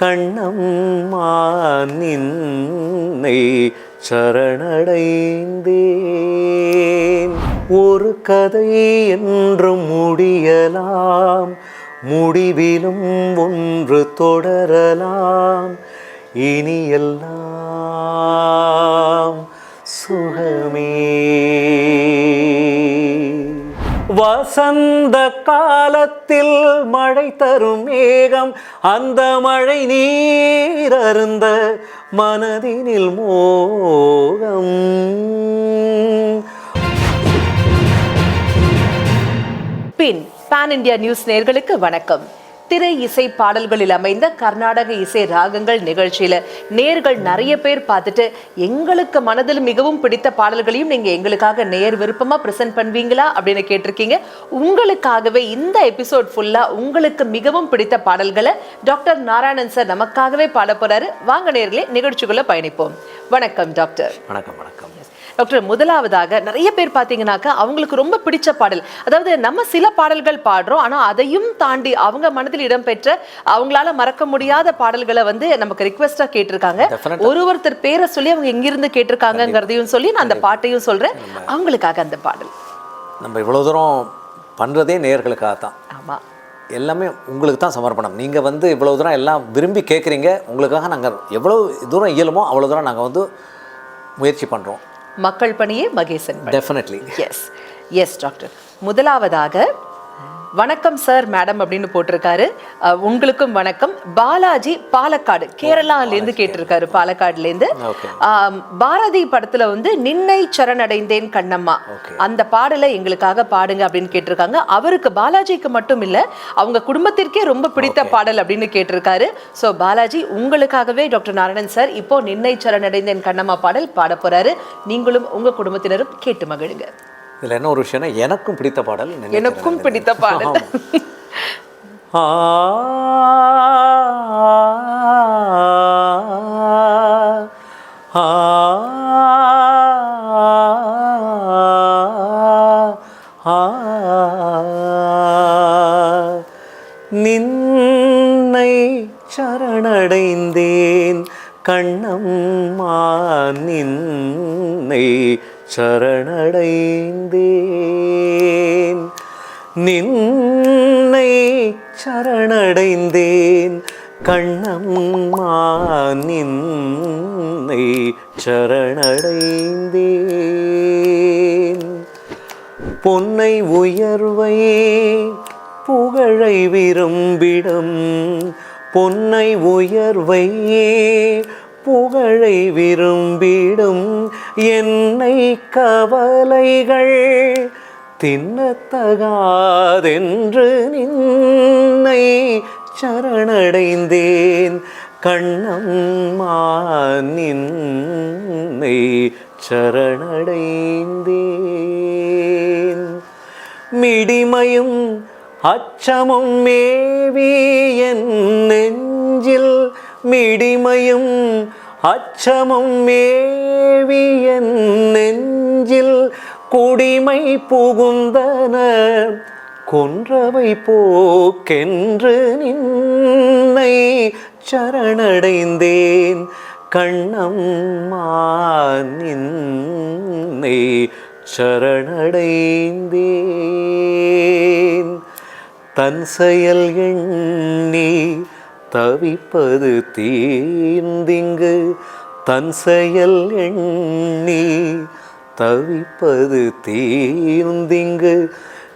கண்ணம்மா நின்னை சரணடைந்தேன். ஒரு கதை என்று முடியலாம் முடிவிலும் ஒன்று தொடரலாம். இனி எல்லாம் வசந்த காலத்தில் மழை தரும் மேகம் அந்த மழை நீர் அருந்த மனதினில் மோகம். பின் பான் இந்தியா நியூஸ் நேர்களுக்கு வணக்கம். திரை இசை பாடல்களில் அமைந்த கர்நாடக இசை ராகங்கள் நிகழ்ச்சியில நேர்கள் நிறைய பேர் பார்த்துட்டு எங்களுக்கு மனதில் மிகவும் பிடித்த பாடல்களையும் நீங்க எங்களுக்காக நேர் விருப்பமா பிரசன்ட் பண்ணுவீங்களா அப்படின்னு கேட்டிருக்கீங்க. உங்களுக்காகவே இந்த எபிசோட் ஃபுல்லா உங்களுக்கு மிகவும் பிடித்த பாடல்களை டாக்டர் நாராயணன் சார் நமக்காகவே பாட போறாரு. வாங்க நேர்களே நிகழ்ச்சிக்குள்ள பயணிப்போம். வணக்கம் டாக்டர். வணக்கம் வணக்கம். டாக்டர் முதலாவதாக நிறைய பேர் பார்த்தீங்கன்னாக்கா அவங்களுக்கு ரொம்ப பிடிச்ச பாடல். அதாவது நம்ம சில பாடல்கள் பாடுறோம் ஆனா அதையும் தாண்டி அவங்க மனதில் இடம்பெற்ற அவங்களால மறக்க முடியாத பாடல்களை வந்து நமக்கு ரிக்வெஸ்டா கேட்டிருக்காங்க. ஒரு ஒருத்தர் பேரை சொல்லி அவங்க எங்கிருந்து கேட்டிருக்காங்கங்கிறதையும் சொல்லி நான் அந்த பாட்டையும் சொல்றேன். அவங்களுக்காக அந்த பாடல். நம்ம இவ்வளோ தூரம் பண்ணுறதே நேர்களுக்காக தான் ஆமா. எல்லாமே உங்களுக்கு தான் சமர்ப்பணம். நீங்கள் வந்து இவ்வளோ தூரம் எல்லாம் விரும்பி கேட்குறீங்க உங்களுக்காக நாங்கள் எவ்வளோ தூரம் இயலுமோ அவ்வளோ தூரம் நாங்கள் வந்து முயற்சி பண்ணுறோம் மக்கள் பணியே Mahesan definitely yes yes doctor முதலாவதாக வணக்கம் சார் மேடம் அப்படின்னு போட்டிருக்காரு. உங்களுக்கும் வணக்கம். பாலாஜி பாலக்காடு கேரளாலேருந்து கேட்டிருக்காரு பாலக்காடுலேருந்து. பாரதி படத்துல வந்து நின்னை சரணடைந்தேன் கண்ணம்மா. அந்த பாடலை எங்களுக்காக பாடுங்க அப்படின்னு கேட்டிருக்காங்க. அவருக்கு பாலாஜிக்கு மட்டும் இல்ல அவங்க குடும்பத்திற்கே ரொம்ப பிடித்த பாடல் அப்படின்னு கேட்டிருக்காரு. சோ பாலாஜி உங்களுக்காகவே டாக்டர் நாராயணன் சார் இப்போ நின்னை சரணடைந்தேன் கண்ணம்மா பாடல் பாட போறாரு. நீங்களும் உங்க குடும்பத்தினரும் கேட்டு மகிழுங்க. இதில் என்ன ஒரு விஷயம்னா எனக்கும் பிடித்த பாடல். எனக்கும் பிடித்த பாடல் நின்னை சரணடைந்தேன் கண்ணம்மா நின்னை சரணடைந்தேன். நின்னை சரணடைந்தேன். கண்ணம்மா நின்னை சரணடைந்தேன். பொன்னை உயர்வை புகழை விரும்பிடும். பொன்னை உயர்வை புகழை விரும்பிடும் என்னை கவலைகள் தின்னத்தகாதென்று நின்னை சரணடைந்தேன். கண்ணம்மா நின்னை சரணடைந்தேன். மிடிமையும் அச்சமும் மேவி என் நெஞ்சில் மிடிமையும் அச்சமும் மேவி என் நெஞ்சில் குடிமை புகுந்தன. கொன்றவை போக்கென்று நின்னை சரணடைந்தேன். கண்ணம்மா நின்னை சரணடைந்தேன். தன் செயல் எண்ணி தவிப்பது தீந்திங்கு தன் செயல் எண்ணி தவிப்பது தீர்ந்திங்கு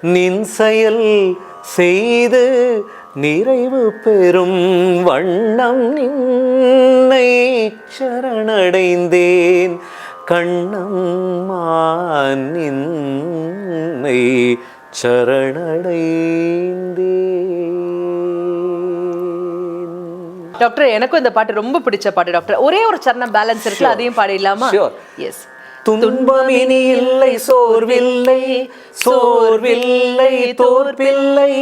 நின் செயல் செய்து நிறைவு பெறும் வண்ணம் நின்னை சரணடைந்தேன். கண்ணம்மா நின்னை சரணடைந்தேன். டாக்டர் எனக்கும் இந்த பாட்டு ரொம்ப பிடிச்ச பாட்டு டாக்டர் ஒரே ஒரு சரணம் பேலன்ஸ் இருக்குல்ல அதையும் பாடிடலாமா. எஸ் துன்பமினி இல்லை சோர்வில்லை. சோர்வில்லை தோற்பில்லை.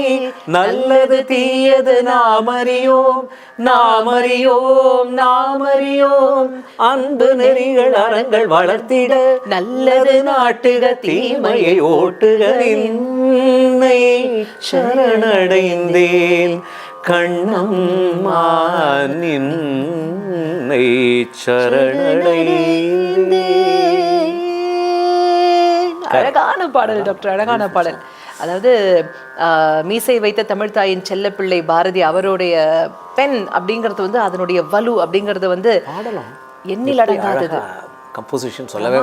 நல்லது தீயது நாம் அறியோம் நாம் அறியோம் நாம் அறியோம். அன்பு நெறிகள் அறங்கள் வளர்த்திட நல்லது நாட்டுக தீமையை ஓட்டுக. சரணடைந்தேன். கண்ணம்மா நின்னை சரணடைந்தேன் அழகான பாடல் டாக்டர் அழகான பாடல். அதாவது மீசை வைத்த தமிழ் தாயின் செல்லப்பிள்ளை பாரதி அவருடைய பெண் அப்படிங்கிறது வந்து அதனுடைய வலு அப்படிங்கிறது வந்து எண்ணில் அடங்காதது. கம்போசிஷன் சொல்லவே.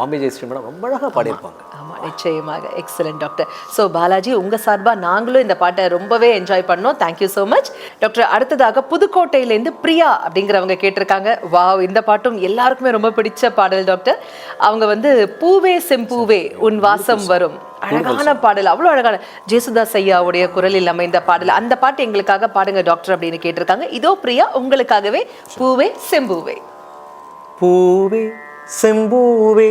பாம்பே ஜெயஸ்ரீ மேடம் ரொம்ப அழகா பாடியிருப்பாங்க. நிச்சயமாக. எக்ஸலன்ட் டாக்டர் ஸோ பாலாஜி உங்க சார்பாக நாங்களும் இந்த பாட்டை ரொம்பவே என்ஜாய் பண்ணோம். தேங்க்யூ ஸோ மச் டாக்டர் அடுத்ததாக புதுக்கோட்டையிலேருந்து பிரியா அப்படிங்கிறவங்க கேட்டிருக்காங்க. வாவ் இந்த பாட்டும் எல்லாருக்குமே ரொம்ப பிடிச்ச பாடல் டாக்டர் அவங்க வந்து பூவே செம்பூவே உன் வாசம் வரும். அழகான பாடல் அவ்வளோ அழகான. ஜேசுதாஸ் ஐயாவுடைய குரலில் அமைந்த பாடல். அந்த பாட்டு எங்களுக்காக பாடுங்க டாக்டர் அப்படின்னு கேட்டிருக்காங்க. இதோ பிரியா உங்களுக்காகவே பூவே செம்பூவே. பூவே செம்பூவே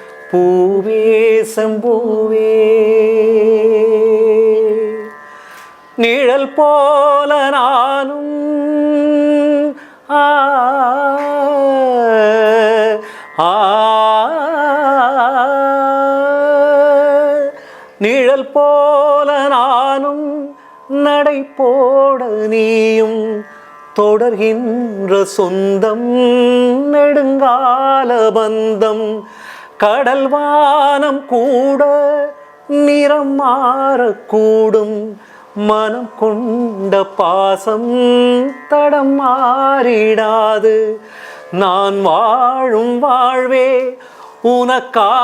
பூவே செம்பூவே. நிழல் போல நானும் ஆ ஆ. நிழல் போல நானும் நடை போட நீயும் தொடர்கின்ற சொந்தம் நெடுங்கால பந்தம் கடல் வானம் கூட நிறம் மாறக்கூடும். மனம் கொண்ட பாசம் தடம் மாறிடாது. நான் வாழும் வாழ்வே உனக்காகத்தானே.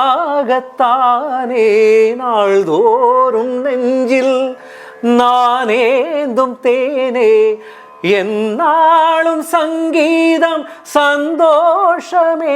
நாள்தோறும் நெஞ்சில் நானேந்தும் தேனே. என்னாலும் சங்கீதம் சந்தோஷமே.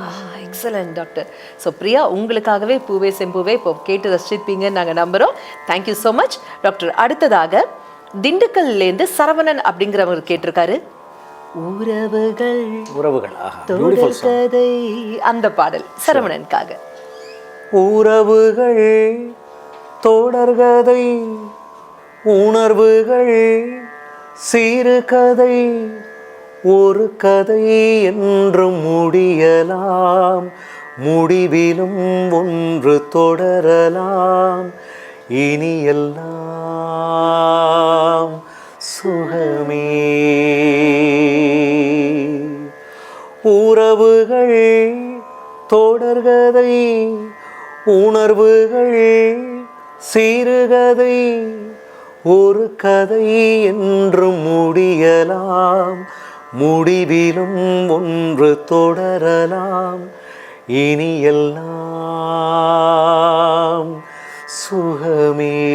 எக்ஸலன்ட் டாக்டர் ஸோ பிரியா உங்களுக்காகவே பூவே செம்பூவே இப்போ கேட்டு ரசிச்சிருப்பீங்கன்னு நாங்கள் நம்புகிறோம் தேங்க்யூ ஸோ மச் டாக்டர் அடுத்ததாக திண்டுக்கல்லேருந்து சரவணன் அப்படிங்கிறவர் கேட்டிருக்காரு. உறவுகள் உறவுகள். தொடர்கதை அந்த பாடல் சரவணனுக்காக. உறவுகள் தொடர்கதை உணர்வுகள் சிறுகதை ஒரு கதை என்று முடியலாம். முடிவிலும் ஒன்று தொடரலாம். இனி எல்லாம் சுகமே. உறவுகள் தொடர்கதை உணர்வுகள் சிறுகதை. ஒரு கதை என்று முடியலாம். முடிவிலும் ஒன்று தொடரலாம். இனி எல்லாம் சுகமே.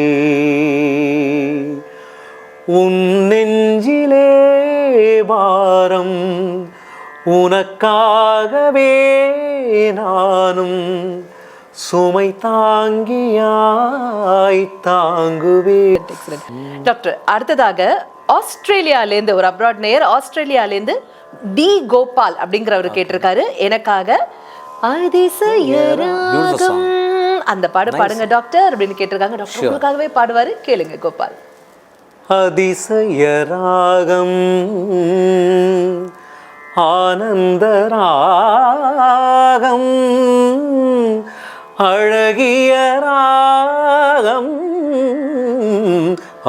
உன் நெஞ்சிலே பாரம் உனக்காகவே நானும் சுமை தாங்கியாய் தாங்குவே டாக்டர் அடுத்ததாக ஆஸ்திரேலியாலேருந்து ஒரு அப்ராட் நேயர் ஆஸ்திரேலியாலேருந்து டி கோபால் அப்படிங்கிறவர் கேட்டிருக்காரு. எனக்காக அதிசய ராகம் அந்த பாடு பாடுங்க டாக்டர் அப்படின்னு கேட்டிருக்காங்க. டாக்டர் உங்களுக்காகவே பாடுவாரு. கேளுங்க கோபால். அதிசய ராகம் ஆனந்த ராகம் அழகிய ராகம்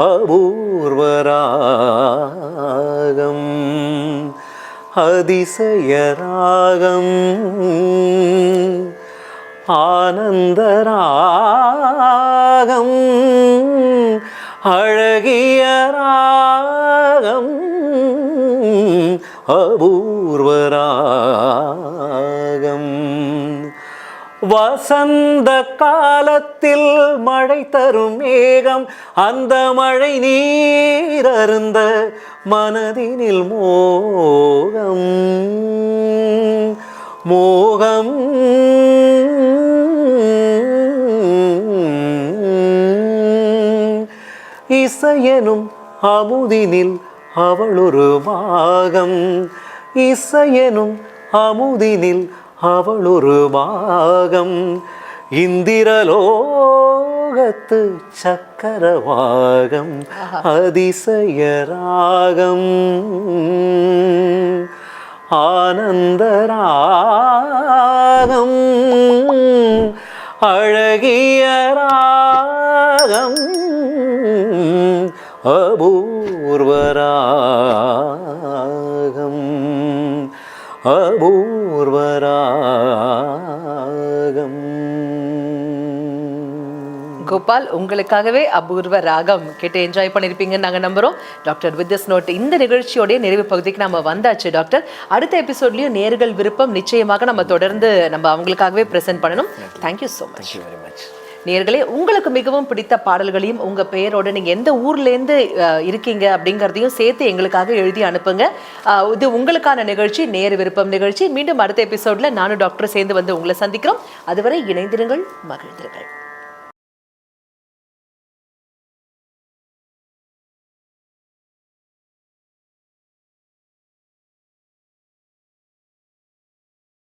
அபூர்வ ராகம் அதிசயராகம் ஆனந்தராகம் அழகிய ராகம் அபு வசந்த காலத்தில் மழை தரும் மேகம் அந்த மழை நீர் அருந்த மனதினில் மோகம். மோகம். இசையனும் அமுதினில் அவளொரு பாகம் இசையனும் அமுதினில் அவளொரு மாகம் இந்திரலோகத்து சக்கரவாகம் அதிசய ராகம் ஆனந்த ராகம் அழகிய ராகம் அபூர்வ ராகம் அபூர்வ ராகம் கோபால் உங்களுக்காகவே அபூர்வ ராகம் கேட்டு என்ஜாய் பண்ணியிருப்பீங்கன்னு நாங்கள் நம்புறோம். டாக்டர் வித் திஸ் நோட் இந்த நிகழ்ச்சியோடைய நிறைவு பகுதிக்கு நம்ம வந்தாச்சு டாக்டர் அடுத்த எபிசோட்லயும் நேர்கள் விருப்பம் நிச்சயமாக நம்ம தொடர்ந்து நம்ம அவங்களுக்காகவே ப்ரெசென்ட் பண்ணணும். Thank you so much very much நேர்களே உங்களுக்கு மிகவும் பிடித்த பாடல்களையும் உங்க பெயரோட நீங்க எந்த ஊர்லேருந்து இருக்கீங்க அப்படிங்கிறதையும் சேர்த்து எங்களுக்காக எழுதி அனுப்புங்க. இது உங்களுக்கான நிகழ்ச்சி நேர் விருப்பம் நிகழ்ச்சி. மீண்டும் அடுத்த எபிசோட்ல நானும் டாக்டர் சேர்ந்து வந்து உங்களை சந்திக்கிறோம். அதுவரை இணைந்திருங்கள் மகிழ்ந்திருங்கள்.